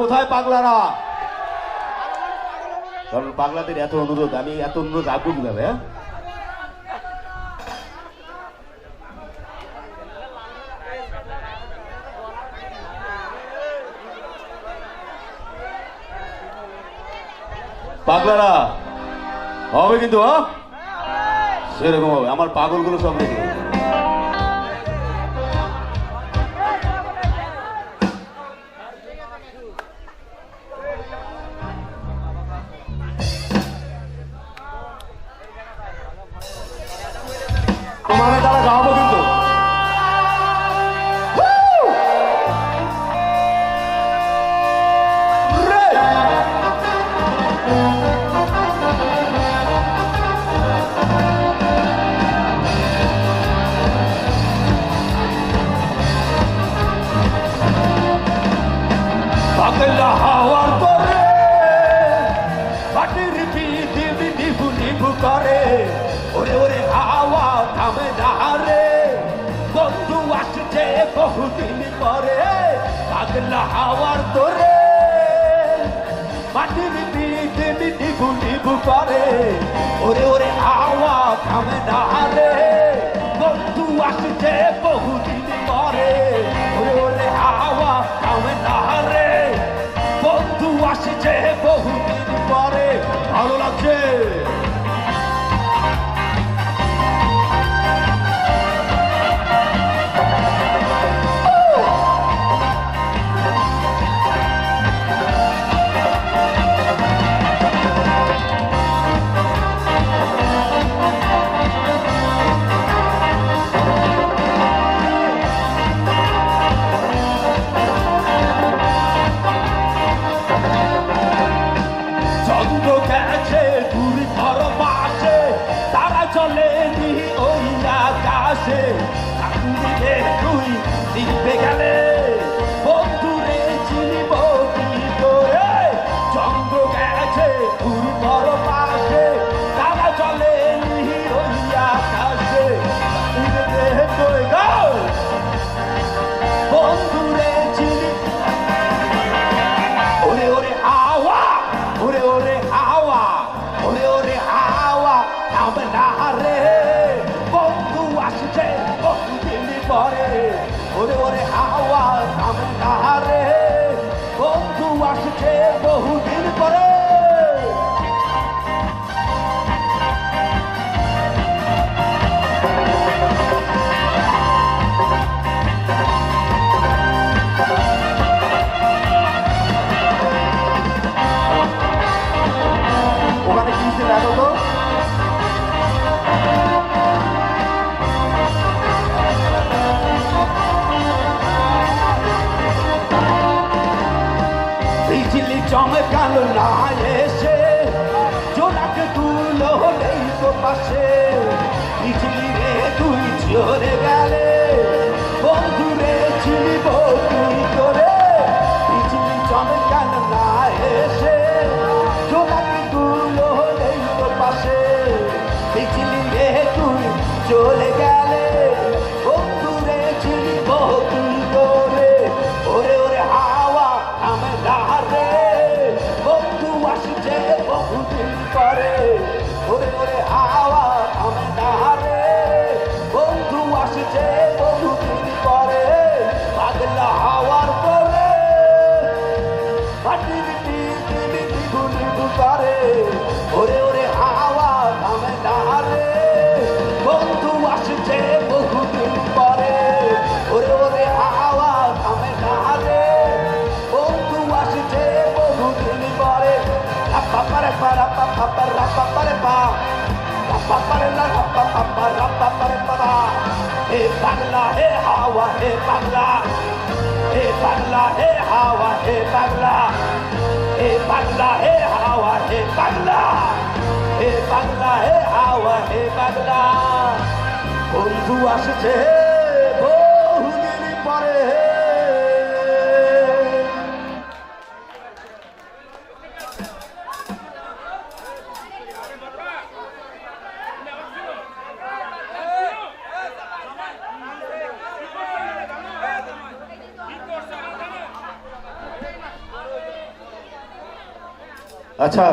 কোথায় পাগলারা? কারণ পাগলাদের এত অনুরোধ, আমি এত অনুরোধ রাখব কীভাবে হ্যাঁ? পাগলারা, হবে কিন্তু হ্যাঁ? সেরকম হবে, আমার পাগলগুলো সব রেখে পাগলা হাওয়ার করে মাটির পৃথিবী নিভু নিভু করে? ওরে ওরে, হাওয়া থামে না রে। বন্ধু আসছে বহুদিন পরে পাগলা হাওয়ার তোরে মাটির পৃথিবী নিভু নিভু করে? ওরে ওরে, হাওয়া থামে না রে। বন্ধু আসছে বহুদিন আসছে বহুদিন পরে। ওখানে কি ছিল এত তো বিজলি চমকালো না এসে জোনাকে তুলো নেই তো পাশে। বিজলি রে তুই চলে গেলে বন্ধুরে চিনিব তুই করে বিজলি চমকালো না এসে জোনাকে তুলো নেই তো পাশে। বিজলি রে তুই চলে গেলে রাপ্পা পারে না রাপ্পা পাপা রাপ্পা পারে পা হে পাগলা হে হাওয়া হে পাগলা হে পাগলা হে হাওয়া হে পাগলা হে পাগলা হে হাওয়া হে পাগলা হে পাগলা হে হাওয়া হে পাগলা বন্ধু আসছে अच्छा